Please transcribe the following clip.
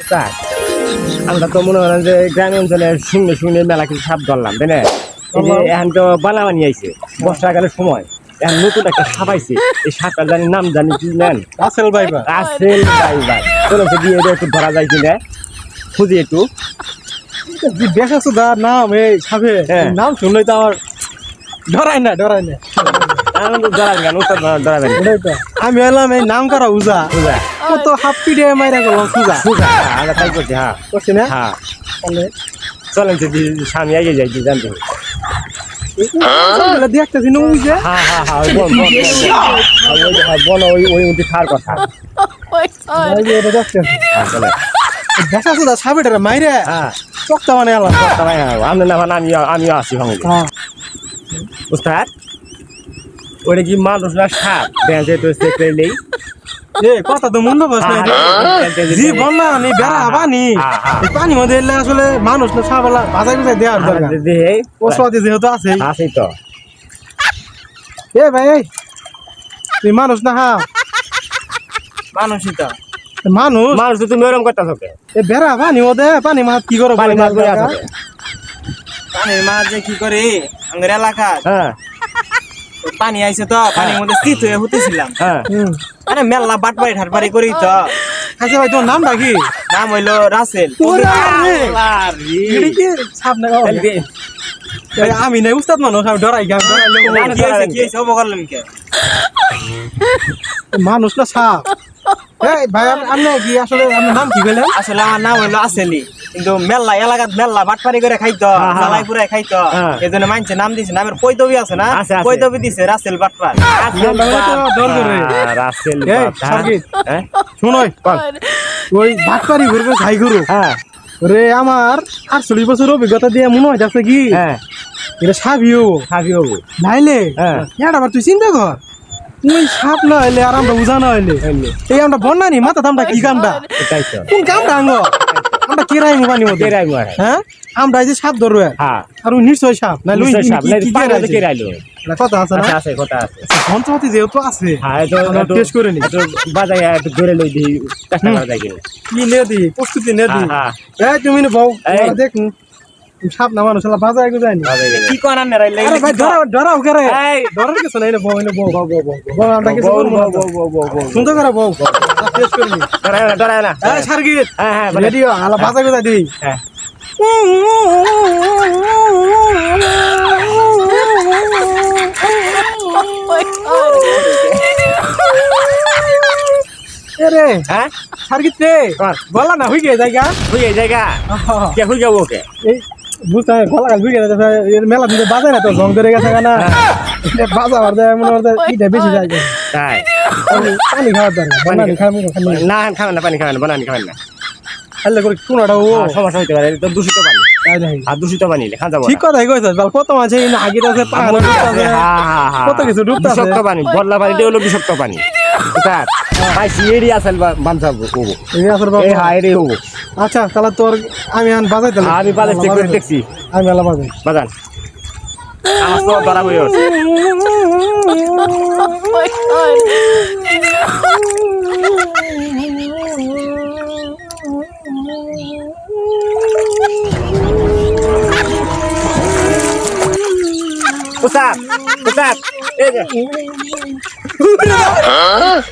Sir আমরা তো মনে করেন যে গ্রামীণ অঞ্চলে শুনে শুনে মেলা কিছু সাপ ধরলাম তাই না? এই যে এখন তো বানাবানি আইছে বর্ষাকালের সময়। এখন নতুন একটা সাপ আইছে এই সাপটার জানি নাম জানি কি নেন রাসেল ভাইবা আসেল ড্রাইভার চলো তো দিয়ে একটু ধরা যায় কিনা? খুঁজি একটু। আছে দা? নাম এই সাপে। হ্যাঁ। নাম শুনলেই তো আমার ডরাই না ডরাই না। তো। আমি এলাম এই নাম করা উজা। কত হাফ পিঠে মাইরা করলাম সুজা বুঝা আমরা তাই করছি হ্যাঁ। করছি না? হ্যাঁ। তাহলে চলেন তো স্বামী এগিয়ে যাই জানতে দেখতেছি না উজে। হ্যাঁ হ্যাঁ হ্যাঁ ওই বন বন, বন, বন। ওই যে, হ্যাঁ, বন ওই ওই উঠে খাওয়ার কথা। এই যে এটা দেখতেছি হ্যাঁ চলে বেশ আছে দা সাপেটারে মাইরে। হ্যাঁ। চকটা মানে হ্যাঁ আমি না মানে আমিও আমিও আছি সঙ্গে হ্যাঁ। উস্তাদ? ওটা কি মানুষ না সাপ? ব্যাংকে তো চেক নেই। এ কথা তো মন্দ বস না। জি বন্যা নি বেড়া পানি। এই পানি মধ্যে এলে আসলে মানুষ না সাবালা বাজাই বাজাই দেওয়ার দরকার। ওসবাদি যেহেতু আছে আছি তো। এ ভাই এই, তুই মানুষ না হা মানুষই তো। মানুষ? মানুষ তুমি ওরম করতেছ কে এ বেড়া পানি পানি মাছ কি করো পানি মাছ করে আছো কে? পানির মাছ যে কি করে? এলাকা হ্যাঁ। পানি আইছে তো পানির মধ্যে স্থিত হয়ে হতেছিলাম। হ্যাঁ। মানে মেলা বাটবাড়ি ঠাটবাড়ি করি তো। আচ্ছা ভাই তোর নামটা কি? নাম হইল রাসেল? আরে, আমি নাই উস্তাদ মানুষ আমি ডরাই মানুষ না সাপ। ভাই আপ- কি আসলে আপনার নাম কি বললেন? আসলে আমার নাম হইল আসেলি। কিন্তু মেলা এলাকাত মেলা বাটপারি করে খাইতো হ্যাঁ, হ্যাঁ। মেলাই পুরাই খাইতো। হ্যাঁ। এই জন্য মানছে নাম দিছে নামের পৈতবি আছে না। পৈতবি দিছে রাসেল বাটপার রাসেল? শুনোই ওই ভাটপারি ঘুরবে ছাই ঘুরু রে আমার আটচল্লিশ বছর অভিজ্ঞতা দিয়ে মনে হয় যাচ্ছে কি? এটা খাবি বাবু নাইলে? হ্যাঁ। আবার তুই চিন্তা কর। তুই সাপ না হইলে আর আমরা উজা না হইলে। এই আমরা বন্যা নি মাথা আমরা কি কামটা? কোন কামটা আঙ্গ? আমরা কেরাই মুবানি মধ্যে কেরাই মারে হ্যাঁ? আমরা এই যে সাপ ধরবে। হ্যাঁ। আর ওই নিশ্চয় সাপ না লুই সাপ, না পাগল মধ্যে কি কেরাইলো। কথা আছে না? আচ্ছা, আছে, কথা আছে। যন্ত্রপাতি যেহেতু আছে হ্যাঁ, তো টেস্ট করে নি। বাজায় একটু ধরে লই দি চেষ্টা করা কি নে দি প্রস্তুতি নে দি হ্যাঁ, হ্যাঁ, এই তুমি নে বউ। দেখ সাপ না মানুষ হলা বাজায় গো গেলে। কি কোন আন্নার আইলে আরে ভাই ডরাও ডরাও করে এই, ডরার কিছু নাই বউ বউ বউ বউ বউ আমরা কিছু বউ, না বউ, বউ, বউ, বউ। সুন্দর করে বউ টেস্ট করে নি না, ডরায় না। এই হ্যাঁ, হ্যাঁ, বলে। আলা বাজায় গো হ্যাঁ। রে হ্যাঁ? রে কর। না হই গে জায়গা হুই এই জায়গা। কে হুই যাব ওকে? এই বুঝতে হবে, গলা কাল হই গে মেলা দিতে বাজায় না তো জং ধরে গেছে না বাজা আর দেয় মনে হয় এটা বেশি যায় তাই। পানি পানি খাওয়ার দরকার বানানি খাব খালি না, খাবেন না, পানি খাবেন না, বানানি খাবেন না। খালি করে কোনটা ও হ্যাঁ, সমস্যা হইতে পারে, এটা তো দূষিত পানি। আর দূষিত পানি নিলে যাব ঠিক কথাই কইছস বাল কত মাছ আগির আছে পাহাড় আছে হ্যাঁ, হ্যাঁ, হ্যাঁ। কত কিছু ডুবতাছে। বিষাক্ত পানি বদলা পানিটা হলো বিষাক্ত পানি স্যার পাইছি এরই আসল বাঞ্চা হব এই আসর বাবা এই হ্যাঁ এরই হব আচ্ছা তাহলে তোর আমি আন বাজাই দিলাম। আমি বাজার চেক করে দেখছি। আমি আলা বাজাই বাজান। আমার তো ধরা হয়ে গেছে। উস্তাদ উস্তাদ এই যে। Huh?